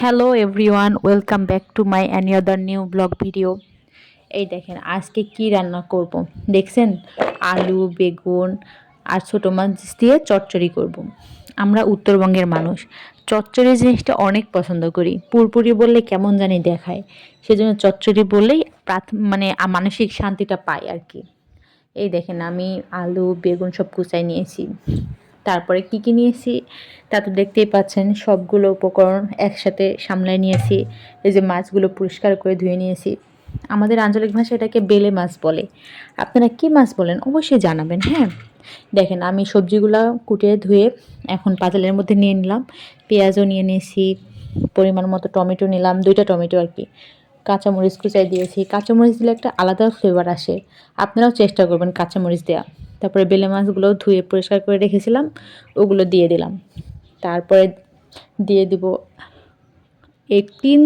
Hello everyone welcome back to my another new vlog video এই দেখেন, আজকে কি রান্না করব। দেখছেন? আলু, বেগুন আর ছোটো মাছ দিয়ে চচ্চড়ি করব। আমরা উত্তরবঙ্গের মানুষ। চচ্চড়ি জিনিসটা অনেক পছন্দ করি। পুরপুরি বললে কেমন জানি দেখায়। সেজন্য চচ্চড়ি বললেই মানে মানসিক শান্তিটা পাই আর কি। এই দেখেন, আমি আলু, বেগুন সব কুচাই নিয়েছি। তারপরে কি কি নিয়েছি তা তো দেখতেই পাচ্ছেন, সবগুলো উপকরণ একসাথে সামলায় নিয়েছি। এই যে মাছগুলো পরিষ্কার করে ধুয়ে নিয়েছি। আমাদের আঞ্চলিক ভাষা এটাকে বেলে মাছ বলে। আপনারা কি মাছ বলেন অবশ্যই জানাবেন হ্যাঁ? দেখেন, আমি সবজিগুলো কুটে ধুয়ে এখন পাতালের মধ্যে নিয়ে নিলাম। পেঁয়াজও নিয়ে নিয়েছি, পরিমাণ মতো টমেটো নিলাম, দুইটা টমেটো আর কি। কাঁচামরিচ কুচাই দিয়েছি। কাঁচামরিচ দিলে একটা আলাদা ফ্লেভার আসে। আপনারাও চেষ্টা করবেন কাঁচামরিচ দেওয়া তারপরে বেলে মাছগুলো ধুয়ে পরিষ্কার করে রেখেছিলাম, ওগুলো দিয়ে দিলাম। তারপরে দিয়ে দিব এই তিন,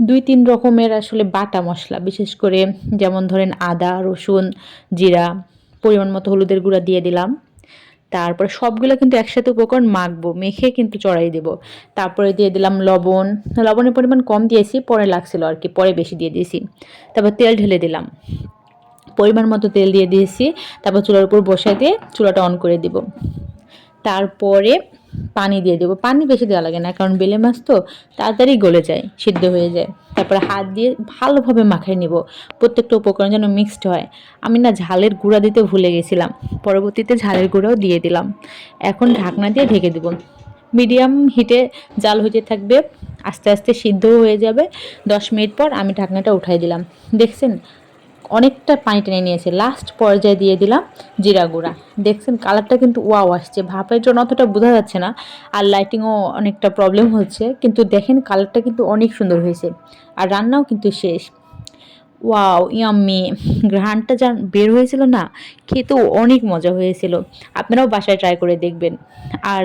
দুই, তিন রকমের আসলে বাটা মশলা, বিশেষ করে যেমন ধরেন আদা, রসুন, জিরা, পরিমাণ মতো হলুদের গুঁড়া দিয়ে দিলাম। তারপরে সবগুলো কিন্তু একসাথে উপকরণ মাখবো, মেখে কিন্তু চড়াই দেব। তারপরে দিয়ে দিলাম লবণ, লবণের পরিমাণ কম দিয়েছি, পরে লাগছিল আর কি, পরে বেশি দিয়ে দিয়েছি। তারপর তেল ঢেলে দিলাম। পরিমাণ মতো তেল দিয়ে দিয়েছি। তারপর চুলার উপর বসাই দিয়ে চুলাটা অন করে দিব। তারপরে পানি দিয়ে দেবো। পানি বেশি দেওয়া লাগে না, কারণ বেলে মাছ তো তাড়াতাড়ি গলে যায়, সিদ্ধ হয়ে যায়। তারপরে হাত দিয়ে ভালোভাবে মাখাই নিব। প্রত্যেকটা উপকরণ যেন মিক্সড হয়। আমি না ঝালের গুঁড়া দিতে ভুলে গেছিলাম। পরবর্তীতে ঝালের গুঁড়াও দিয়ে দিলাম। এখন ঢাকনা দিয়ে ঢেকে দেবো। মিডিয়াম হিটে জাল হইতে থাকবে, আস্তে আস্তে সিদ্ধ হয়ে যাবে। দশ মিনিট পর আমি ঢাকনাটা উঠাই দিলাম। দেখছেন? অনেকটা পানি টেনে নিয়েছে। লাস্ট পর্যায়ে দিয়ে দিলাম জিরা গুঁড়া। দেখছেন কালারটা কিন্তু ওয়াও আসছে। ভাপের জন্য অতটা বোঝা যাচ্ছে না আর লাইটিংও অনেকটা প্রবলেম হচ্ছে। কিন্তু দেখেন কালারটা কিন্তু অনেক সুন্দর হয়েছে আর রান্নাও কিন্তু শেষ। ওয়াও ইয়াম্মি ঘ্রাণটা যা বের হয়েছিল না, খেতেও অনেক মজা হয়েছিল। আপনারাও বাসায় ট্রাই করে দেখবেন। আর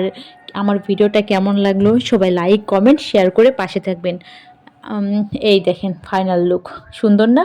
আমার ভিডিওটা কেমন লাগল সবাই লাইক কমেন্ট শেয়ার করে পাশে থাকবেন। এই দেখেন ফাইনাল লুক সুন্দর না?